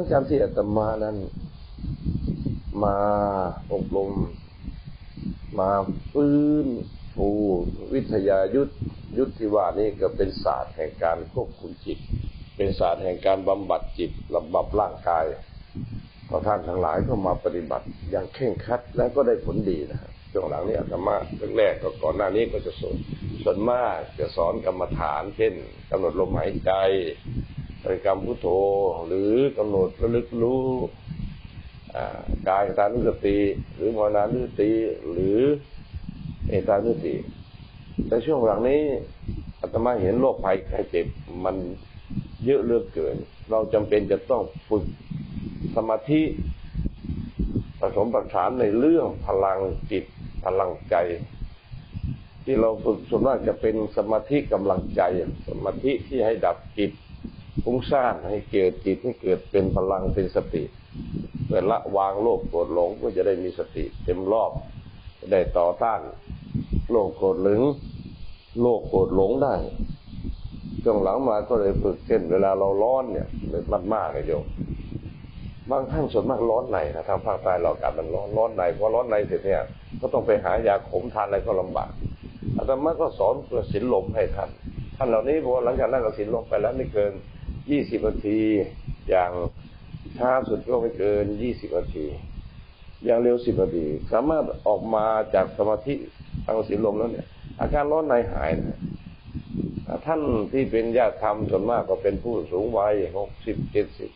นั้นการที่อาตมานั้น มาอบรมมาฟื้นฟูวิทยายุทธยุทธที่ว่านี่ก็เป็นศาสตร์แห่งการควบคุมจิต เป็นศาสตร์แห่งการบำบัดจิตบำบัดร่างกายพอท่านทั้งหลายก็มาปฏิบัติอย่างเคร่งคัดและก็ได้ผลดีนะครับช่วงหลังนี้อาตมาแรกๆก็ก่อนหน้านี้ก็จะสอนส่วนมากจะสอนกรรมฐาน เช่นกำหนดลมหายใจ บริกรรมพุทโธหรือกำหนดระลึกรู้กายตานุสติ หรือมรณานุสติ หรือเอตานุสติแต่ช่วงหลังนี้อาตมาเห็นโรคภัยไข้เจ็บมันเยอะเลือเกิน เราจำเป็นจะต้องฝึกสมาธิผสมประสานในเรื่องพลังจิตพลังใจ ที่เราฝึกส่วนมากจะเป็นสมาธิกำลังใจ สมาธิที่ให้ดับจิต ฟุ้งซ่านให้เกิดจิตให้เกิดเป็นพลังเป็นสติเพื่อละวางโลภโกรธหลงก็จะได้มีสติ เต็มรอบได้ต่อต้านโลภโกรธหลงโลภโกรธหลงได้ช่วงหลังมาก็เลยฝึกเช่นเวลาเราร้อนเนี่ยมันมากเลยโยมบางท่านส่วนมากร้อนในนะทางภาคใต้เราอากาศมันร้อนร้อนในพอร้อนในเสร็จเนี่ย ก็ต้องไปหายาขมทานอะไรก็ลำบากอาตมาก็สอนกระสินลมให้ท่านท่านเหล่านี้พอหลังจากนั่งกระสินลมไปแล้วไม่เกิน ยี่สิบนาที อย่างช้าสุดก็ไม่เกินยี่สิบนาที อย่างเร็วสิบนาที สามารถออกมาจากสมาธิทางสินลมแล้วเนี่ย อาการร้อนในหายนะท่านที่เป็นญาติธรรมส่วนมากก็เป็นผู้สูงวัยหกสิบเจ็ดสิบ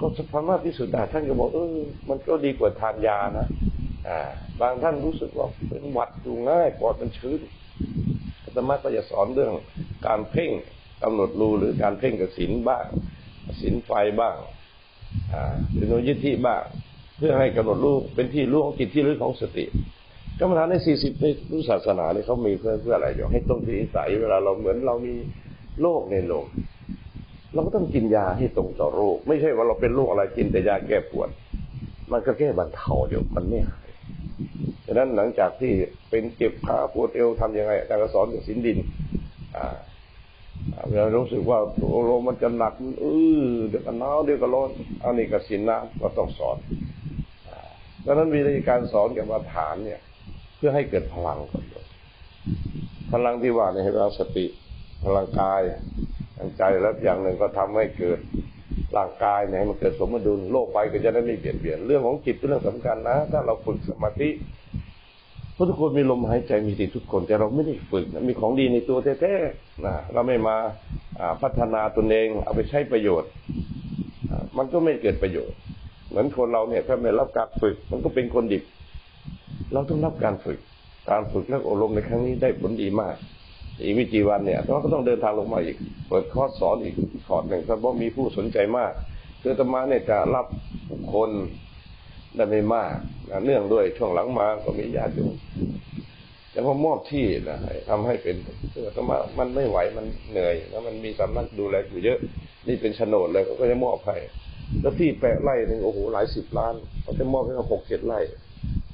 ก็สามารถที่สุดได้ท่านก็บอกเออมันก็ดีกว่าทานยานะอ่า บางท่านรู้สึกว่าเป็นหวัดอยู่ง่ายปอดมันชื้นธรรมะก็จะสอนเรื่องการเพ่ง กำหนดรูหรือการเพ่งกับศีลบ้างศีลไฟบ้างหรือโนยิทธิบ้าง เพื่อให้กำหนดรูเป็นที่รู้ของจิตที่รู้ของสติกรรมฐานในสี่สิบในรู้ศาสนาเนี่ยเขามีเพื่อเพื่ออะไรอยู่ให้ตรงที่ใสเวลาเราเหมือนเรามีโรคในลมเราก็ต้องกินยาให้ตรงต่อโรค ไม่ใช่ว่าเราเป็นโรคอะไรกินแต่ยาแก้ปวด มันก็แค่บรรเทาเดียวมันไม่หายดังนั้นหลังจากที่เป็นเจ็บขาปวดเอวทํำยังไงอาจารย์ก็สอนอย่างสินดิน อ่า เวลารู้สึกว่าโรมันจะหนักอือเดี๋ยวก็หนาวเดี๋ยวก็ร้อนอันนี้ก็สินน้ำก็ต้องสอนดังนั้นวิธีการสอนกับมาฐานเนี่ย เพื่อให้เกิดพลังก่อนพลังที่ว่าในเรื่องสติ พลังกายทางใจแล้วอย่างหนึ่งก็ทำให้เกิดร่างกายเนี่ยให้มันเกิดสมดุลโลกไปก็จะได้ไม่เปลี่ยนเปลี่ยนเรื่องของจิตเป็นเรื่องสำคัญนะ ถ้าเราฝึกสมาธิ พราะทุกคนมีลมหายใจมีติทุกคน แต่เราไม่ได้ฝึกมีของดีในตัวแท้ๆนะเราไม่มาพัฒนาตนเอง เอาไปใช้ประโยชน์ มันก็ไม่เกิดประโยชน์ เหมือนคนเราเนี่ยถ้าไม่รับการฝึก มันก็เป็นคนดิบ เราต้องรับการฝึก การฝึกและอบรมในครั้งนี้ได้ผลดีมาก อีกวิจีวันเนี่ยเราก็ต้องเดินทางลงมาอีก เปิดคอร์สสอนอีกคอร์สหนึ่งเพราะมีผู้สนใจมาก คือธรรมะเนี่ยจะรับคน ได้ไม่มากเนื่องด้วยช่วงหลังมาก็มีญาติโยมแต่พอมอบที่นะทำให้เป็นเอธรรมะมันไม่ไหวมันเหนื่อย แล้วมันมีสำนักดูแลอยู่เยอะ นี่เป็นโฉนดเลยเขาก็จะมอบให้แล้วที่แปะไร่หนึ่งโอ้โหหลายสิบล้านเขาจะมอบให้หกเจ็ดไร่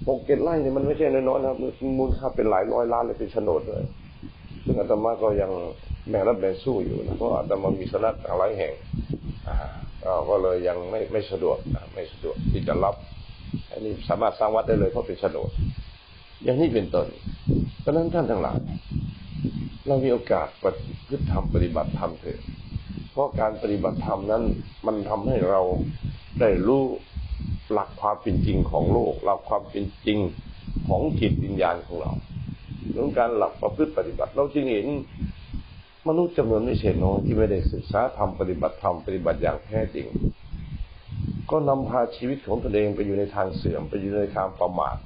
หกเจ็ดไร่เนี่ยมันไม่ใช่น้อยๆนะครับมูลค่าเป็นหลายร้อยล้านเลยเป็นโฉนดเลยซึ่งอาตมาก็ยังแบ่รับแบ่งสู้อยู่นะเพราะอาตมามีสนัดหลายแห่งก็เลยยังไม่ไม่สะดวกไม่สะดวกที่จะรับ อันนี้สามารถสร้างวัดได้เลยเพราะเป็นโฉนด อย่างนี้เป็นต้นเพราะนั้นท่านทั้งหลาย เรามีโอกาสปฏิพฤติธรรมปฏิบัติธรรมเถอะเพราะการปฏิบัติธรรมนั้น มันทำให้เราได้รู้หลักความเป็นจริงของโลกหลักความเป็นจริงของจิตวิญญาณของเราเรื่องการหลักประพฤติปฏิบัติ เราจึงเห็นมนุษย์จำนวนไม่ใช่น้อยที่ไม่ได้ศึกษาทำปฏิบัติธรรมปฏิบัติอย่างแท้จริง ก็นำพาชีวิตของตนเองไปอยู่ในทางเสื่อม ไปอยู่ในทางประมาท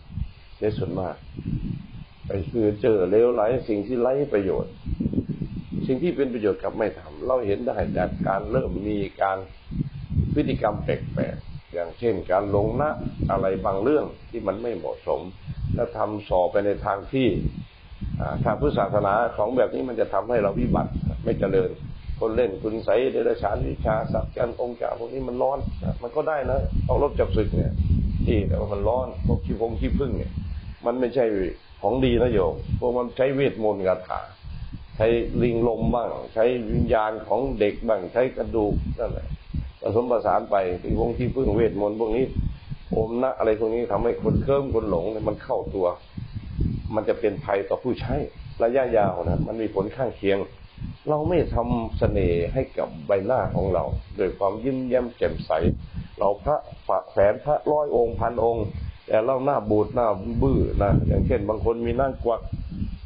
ในส่วนมากไปคือเจอเลวไหลสิ่งที่ไร้ประโยชน์ สิ่งที่เป็นประโยชน์กับไม่ทำเราเห็นได้จากการเริ่มมีการพฤติกรรมแปลกๆอย่างเช่นการลงนะอะไรบางเรื่องที่มันไม่เหมาะสม และทำสอบไปในทางที่ทางพุทธศาสนาของแบบนี้มันจะทำให้เราวิบัติไม่เจริญ คนเล่นคุณใสเดรัจฉานวิชาสักกันองค์กาพวกนี้มันร้อน มันก็ได้นะเอารบจับศึกเนี่ยที่แต่ว่ามันร้อนพวกขี้พงขี้พึ่งเนี่ย มันไม่ใช่ของดีนะโยมพวกมันใช้เวทมนต์คาถาใช้ลิงลมบ้าง ใช้วิญญาณของเด็กบ้างใช้กระดูกนั่นแหละผสมผสานไปที่วงที่พึ่งเวทมนต์พวกนี้โอมนะอะไรพวกนี้ทำให้คนเคลิ้มคนหลงเนี่ยมันเข้าตัว มันจะเป็นภัยต่อผู้ใช้ระยะยาวนะมันมีผลข้างเคียง เราไม่ทำเสน่ห์ให้กับใบหน้าของเราโดยความยิ้มแย้มแจ่มใส เราพระฝะแฝนพระร้อยองค์พันองค์แต่เราหน้าบูดหน้าบื้อนะอย่างเช่น บางคนมีหน้ากวัก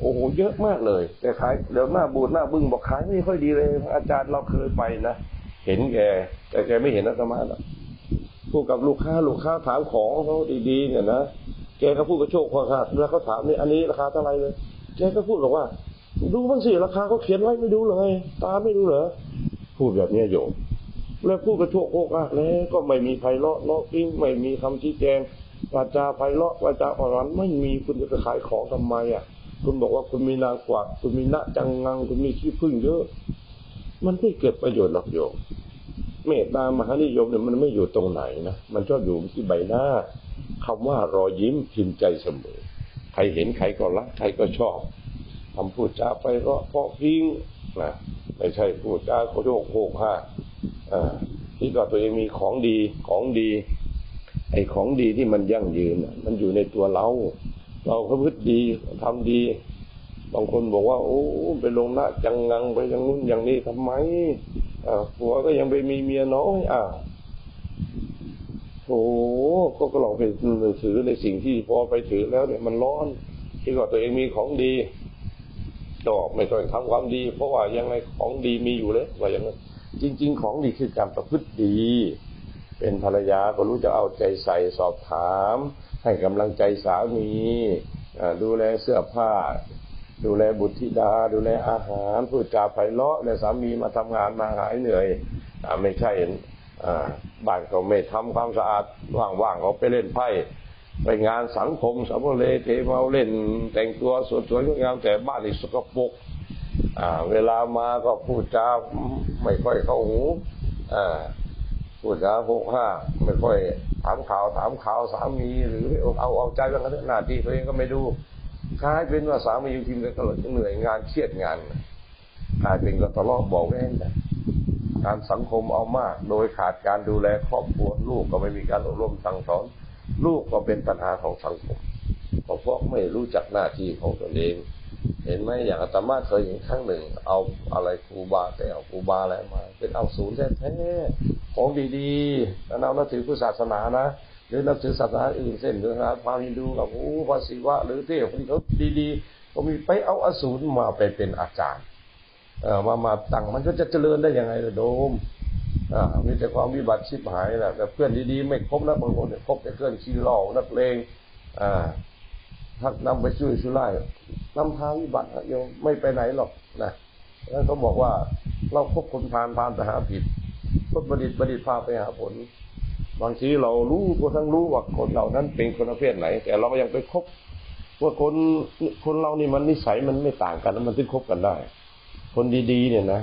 โอ้โหเยอะมากเลย แต่ขายเดี๋ยวหน้าบูดหน้าบึ้งบอกขายไม่ค่อยดีเลย อาจารย์เราเคยไปนะเห็นแกแต่แกไม่เห็นอาตมาหรอกพูดกับลูกค้าลูกค้าถามของเขาดีๆเนี่ยนะแกก็พูดกระโชกพอขาดแล้วเขาถามนี่อันนี้ราคาเท่าไหร่เลยแกก็พูดบอกว่า ดูบ้างสิราคาเขาเขียนไว้ไม่ดูเลย ตาไม่ดูเหรอพูดแบบเนี้ยโยมแล้วพูดกระโชกโคกอักแล้วก็ไม่มีไพเราะเลาะกิ้งไม่มีคำชี้แจงวาจาไพเราะวาจาอ่อนหวานไม่มีคุณจะไปขายของทำไมอะ คุณบอกว่าคุณมีนางกวักคุณมีณจังงัง คุณมีขี้ผึ้งเยอะ มันไม่เกิดประโยชน์หรอกโยมเมตตามหานิยมเนี่ยมันไม่อยู่ตรงไหนนะมันชอบอยู่ที่ใบหน้าคำว่ารอยยิ้มพิมพ์ใจเสมอใครเห็นใครก็รักใครก็ชอบ ทำพูดจาไปเพราะเพาะพิงนะไม่ใช่พูดจาโคโยกโคกห้าอ่าที่ว่าตัวเองมีของดีของดี ไอ้ของดีที่มันยั่งยืนนะมันอยู่ในตัวเรา เราประพฤติดีทำดี บางคนบอกว่า โอ้ไปลงหน้าจังงังไปอย่างนู้นอย่างนี้ทำไมอผัวก็ยังไปมีเมียน้อยอ้าวโอ้ก็ก็ลองไปถือในสิ่งที่พอไปถือแล้วเนี่ยมันร้อนที่ว่าตัวเองมีของดี ก็ไม่ต้องทำความดี เพราะว่ายังไงของดีมีอยู่เลยว่าอย่างนั้นจริง ๆ ของดีคือการประพฤติดี เป็นภรรยาก็รู้จะเอาใจใส่สอบถาม ให้กำลังใจสามีดูแลเสื้อผ้า ดูแลบุตรธิดา ดูแลอาหารพูดจาไพเราะและสามีมาทำงานมาหายเหนื่อยอไม่ใช่บ้านก็ไม่ทำความสะอาดว่างๆก็ไปเล่นไพ่ ไปงานสังคมสัมเลเทเมาเล่น แต่งตัวสวยๆงดงามแต่บ้านนี่สกปรกอ่าเวลามาก็พูดจาไม่ค่อยเข้าหูอ่าพูดจาโภกห้าไม่ค่อยถามข่าวถามข่าวสามีหรือเอาเอาใจเรื่องหน้าที่ตัวเองก็ไม่ดูกลายเป็นว่าสามีอยู่ทีมกันตลอดเหนื่อยงานเครียดงานกลายเป็นก็ทะเลาะบอกแว้งกันการสังคมเอามาก โดยขาดการดูแลครอบครัวลูกก็ไม่มีการอบรมสั่งสอน ลูกก็เป็นปัญหาของสังคมเพราะพวกไม่รู้จักหน้าที่ของตนเอง เห็นไหมอย่างอาตมาเคยเห็นครั้งหนึ่ง เอาอะไรครูบาแต่เอาครูบาอะไรมา เป็นเอาศูนย์แท้ๆของดีๆแล้วเรานับถือพุทธศาสนานะหรือนับถือศาสนาอื่นเส้นหรือศาสนาพราหมณ์ฮินดูกับโอ้พระศิวะ หรือเทพที่เขาดีๆก็มีไปเอาอสูรมาไปเป็นอาจารย์เออมามาตั้งมันก็จะเจริญได้ยังไงล่ะโดม มีแต่ความวิบัติชิบหายแหละแต่เพื่อนดีๆไม่คบนะบางคนเนี่ยคบแต่เพื่อนขี้เหล่านักเลงอ่าทักนำไปช่วยช่วยไล่นำทางวิบัตินะโยมไม่ไปไหนหรอกนะแล้วเขาบอกว่าเราคบคนพาลพาลไปหาผิดคบประดิษฐ์ประดิษฐ์พาไปหาผล บางทีเรารู้ก็ทั้งรู้ว่าคนเหล่านั้นเป็นคนประเภทไหน แต่เราก็ยังไปคบว่าคนคนเรานี่มันนิสัยมันไม่ต่างกันแล้วมันถึงคบกันได้ คนดีๆเนี่ยนะ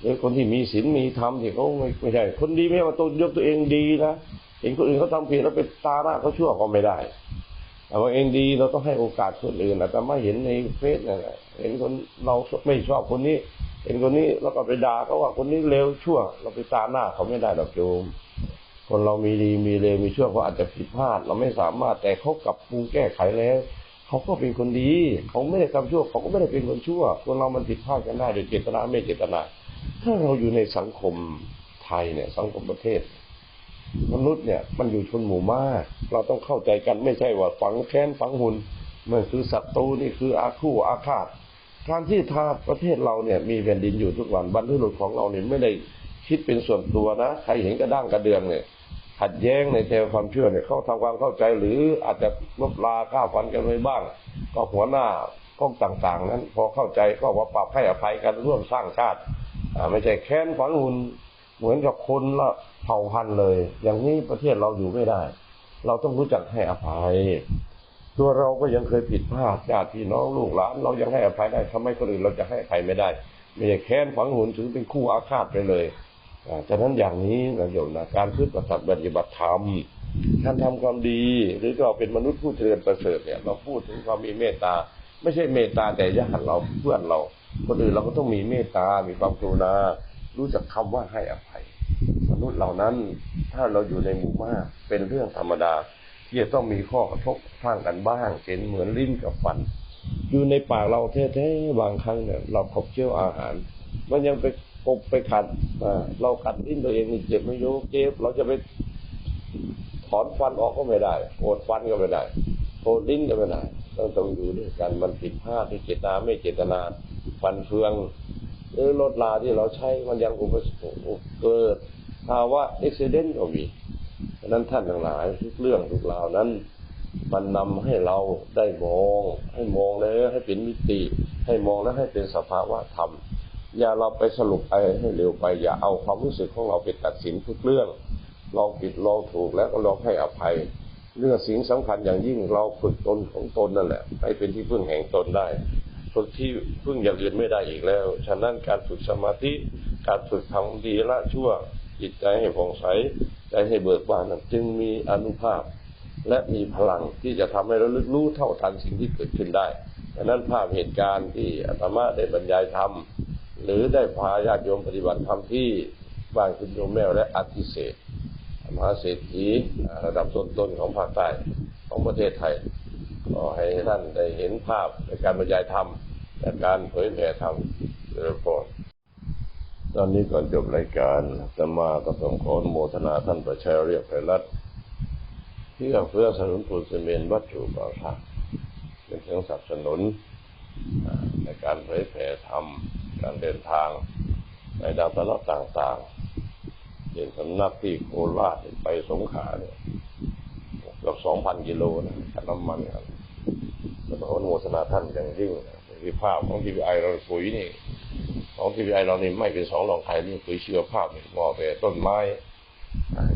หรือคนที่มีศีลมีธรรมที่เขาไม่ไม่ใช่ คนดีไม่ว่าตัวยกตัวเองดีนะเห็นคนอื่นเขาทำผิดแล้วไปตาหน้าเขาชั่วก็ไม่ได้แต่ว่าเองดีเราต้องให้โอกาสคนอื่นนะแต่ไม่เห็นในเฟซเนี่ยนะเห็นคนเราไม่ชอบคนนี้ เห็นคนนี้แล้วก็ไปด่าเขาว่าคนนี้เลวชั่ว เราไปตาหน้าเขาไม่ได้ดอกโยมคนเรามีดีมีเลวมีชั่วเขาอาจจะผิดพลาด เราไม่สามารถแต่เขากลับปรุงแก้ไขแล้วเขาก็เป็นคนดี เขาไม่ได้ทำชั่ว เขาก็ไม่ได้เป็นคนชั่ว คนเรามันผิดพลาดกันได้โดยเจตนาไม่เจตนา ถ้าเราอยู่ในสังคมไทยเนี่ย สังคมประเทศ มนุษย์เนี่ยมันอยู่ชนหมู่มาก เราต้องเข้าใจกันไม่ใช่ว่าฝังแค้นฝังหุ่นมันคือศัตรูนี่คืออาคู่อาฆาตการที่ทาประเทศเราเนี่ยมีแผ่นดินอยู่ทุกวันบรรพบุรุษของเราเนี่ยไม่ได้คิดเป็นส่วนตัวนะใครเห็นกระด้างกระเดืองเนี่ยขัดแย้งในแนวความเชื่อเนี่ยเขาทำความเข้าใจหรืออาจจะลบลาฆ่าฟันกันไปบ้าง ก็หัวหน้าก้องต่าง ๆ นั้น พอเข้าใจก็ว่าปรับให้อภัยกันร่วมสร้างชาติ ไม่ใช่แค้นฝังหุ่นเหมือนกับคนละเผ่าพันธุ์เลย อย่างนี้ประเทศเราอยู่ไม่ได้ เราต้องรู้จักให้อภัย ตัวเราก็ยังเคยผิดพลาดญาติพี่น้องลูกหลาน เรายังให้อภัยได้ทำไมคนอื่นเราจะให้อภัยไม่ได้ ไม่ใช่แค้นฝังหุ่นถือเป็นคู่อาฆาตไปเลยอ่าฉะนั้นอย่างนี้นะโยมนะการพึ่งปฏิบัติปฏิบัติธรรมการทำความดี หรือเราเป็นมนุษย์ผู้เจริญประเสริฐเนี่ย เราพูดถึงความมีเมตตา ไม่ใช่เมตตาแต่ญาติเราเพื่อนเรา คนอื่นเราก็ต้องมีเมตตา มีความกรุณา รู้จักคำว่าให้อภัย มนุษย์เหล่านั้นถ้าเราอยู่ในหมู่มากเป็นเรื่องธรรมดา ที่จะต้องมีข้อกระทบทางกันบ้างเช่นเหมือนลิ้นกับฟัน อยู่ในปากเราแท้ๆบางครั้งเนี่ยเราขบเคี้ยวอาหาร มันยังไปกบไปขัดเรากัดลิ้นตัวเองเจ็บไม่รู้เจ็บเราจะไปถอนฟันออกก็ไม่ได้โอดฟันก็ไม่ได้โอดลิ้นก็ไม่ได้ ต้องต้องอยู่ด้วยกัน มันผิดพลาดที่เจตนาไม่เจตนาฟันเฟืองหรือรถลาที่เราใช้มันยังอุปสรรคเกิดภาวะอุบิเหตุก็มีฉะนั้นท่านทั้งหลายทุกเรื่องทุกราวนั้น มันนำให้เราได้มอง ให้มองแล้วให้เป็นมิติ ให้มองแล้วให้เป็นสภาวะธรรม อย่าเราไปสรุปอะไรให้เร็วไป อย่าเอาความรู้สึกของเราไปตัดสินทุกเรื่องลองผิดลองถูกแล้วก็ลองให้อภัย เรื่องสิ่งสำคัญอย่างยิ่งเราฝึกตนของตนนั่นแหละให้เป็นที่พึ่งแห่งตนได้ฝึกที่พึ่งอย่างอื่นไม่ได้อีกแล้ว ฉะนั้นการฝึกสมาธิ การฝึกทำดีละชั่ว จิตใจให้ผ่องใส ใจให้เบิกบานจึงมีอนุภาพ และมีพลังที่จะทำให้เราลึกรู้เท่าทันสิ่งที่เกิดขึ้นได้ฉะนั้นภาพเหตุการณ์ที่อาตมาได้บรรยายธรรม หรือได้พาญาติโยมปฏิบัติธรรมที่บ้านคุณโยมแมวและอธิเศษ มหาเศรษฐีระดับต้นๆของภาคใต้ของประเทศไทยขอให้ท่านได้เห็นภาพในการบรรยายธรรมและการเผยแผ่ธรรมโดยพรตอนนี้ก่อนจบรายการอาตมาก็ต้องขอโมทนาท่านประชาเรียกไพรัตที่เพื่อสนับสนุนปูนซีเมนวัตถุก่อสร้างเป็นเครื่องสนับสนุนในการเผยแผ่ธรรมการเดินทางในดาวตลอดต่างๆ เห็นสำนักที่โคราชไปสงขลาเนี่ยเกือบสองพันกิโลนะน้ำมันครับแล้วก็อนโมทนาท่านอย่างยิ่งนะที่ภาพของทีวีไอเราปุ๋ยนี่ ของทีวีไอเรานี่ไม่เป็นสองรองใครนี่ปุ๋ยเชื้อภาพนี่งอแต่ต้นไม้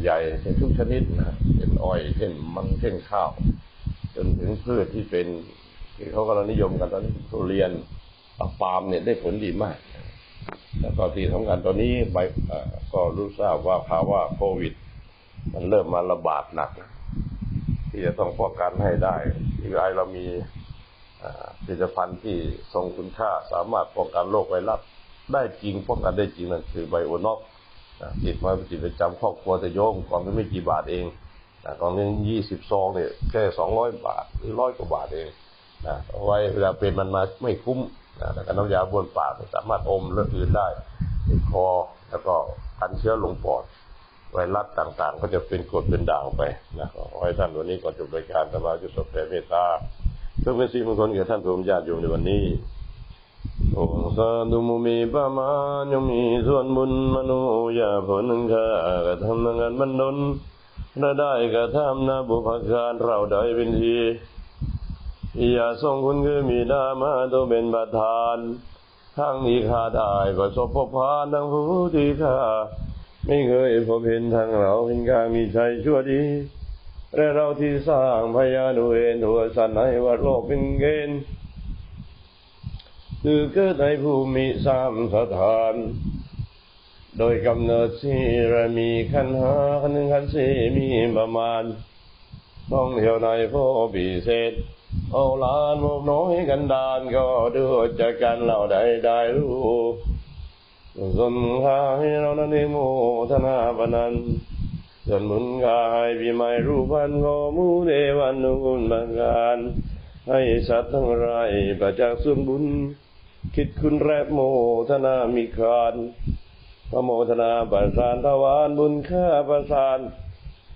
ใหญ่เป็นทุกชนิดนะเป็นอ้อยเช่นมันเช่นข้าว จนถึงพืชที่เป็นที่เขากำลังนิยมกันตอนนี้ทุเรียนปาล์มเนี่ยได้ผลดีมาก แล้วก็ที่สำคัญตอนนี้ไปเอ่อก็รู้ทราบว่าภาวะโควิด มันเริ่มมาระบาดหนัก ที่จะต้องป้องกันให้ได้ที่ไอเรามีผลิตภัณฑ์ที่ทรงคุณค่าสามารถป้องกันโรคไวรัสได้จริงป้องกันได้จริงนั่นคือไบโอนอกติดมาป็นติดประจำครอบครัวแต่โยมกล่องนึงไม่กี่บาทเองกองนึงยี่สิบซองเนี่ยแค่สองร้อยบาทหรือร้อยกว่าบาทเองนะเอาไว้เวลาเป็นมันมาไม่คุ้ม แล้วก็น้ำยาบ้วนปากสามารถอมเลือดอื่นได้ติดคอแล้วก็กันเชื้อลงปอดไวรัสต่างๆ ก็จะเป็นกรดเป็นด่างไปนะขอให้ท่านวันนี้ก่อนจบรายการธรรมาจุสบแผ่เมตตาเพื่อเป็นสิริมงคลแก่ท่านผู้ญาติโยมในวันนี้โอสาธุมุมีปะมายังมีส่วนบุญมโนยาผลข้ากระทำงานบรรดลและได้กระทำนาบุพการเราได้เป็นที อย่าทรงคุณคือมีดามาตัวเป็นประธาน ทั้งนี้ข้าได้ประสบพบพานทั้งผู้ที่ข้าไม่เคยพบเห็นทางเราเป็นการมีใจชั่วดี และเราที่สร้างพยานุเวนหัวสันให้ว่าโลกเป็นเกณฑ์คือเกิดในภูมิสามสถาน โดยกำเนิดสี่ระมีขันหาขันหนึ่งขันสี่มีประมาณท่องเที่ยวในโพพิเศษ เอาลานโมบน้อยกันดานก็ดูจากกันเราได้ได้รู้ส่วนขายเรานั้นเองโมทนาปนันส่วนบุญกายพี่ไม่รู้พันขอมูเดวันนุนบังการให้สัตว์ทั้งหลายประจักษ์ส่วนบุญ คิดคุณแรบโมทนามีคานพระโมทนาประสานทวารบุญข้าประสาน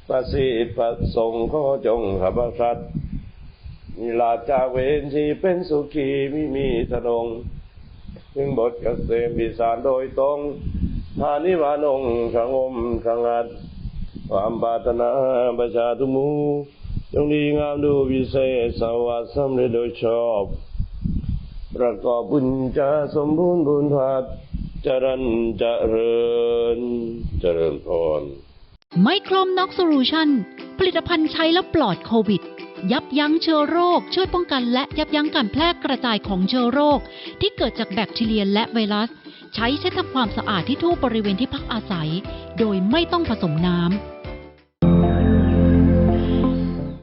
ประสิทธิ์ประสงค์ขอจงขับสัตว์ นิลาจากเวนชีเป็นสุขีไม่มีทนง ถึงบทเกษมพิสารโดยตรงทานิวานงสงอมสงัดความปรารถนาประชาทุมูจงดีงามดูวิเศษสวัสดิ์สำเร็จโดยชอบ ประกอบบุญจะสมบูรณ์บุญพัดเจริญเจริญเจริญพรไมโครมน็อกโซลูชันผลิตภัณฑ์ใช้แล้วปลอดโควิด ยับยั้งเชื้อโรค ช่วยป้องกันและยับยั้งการแพร่กระจายของเชื้อโรค ที่เกิดจากแบคทีเรียและไวรัส ใช้เช็ดทำความสะอาดที่ทั่วบริเวณที่พักอาศัย โดยไม่ต้องผสมน้ำ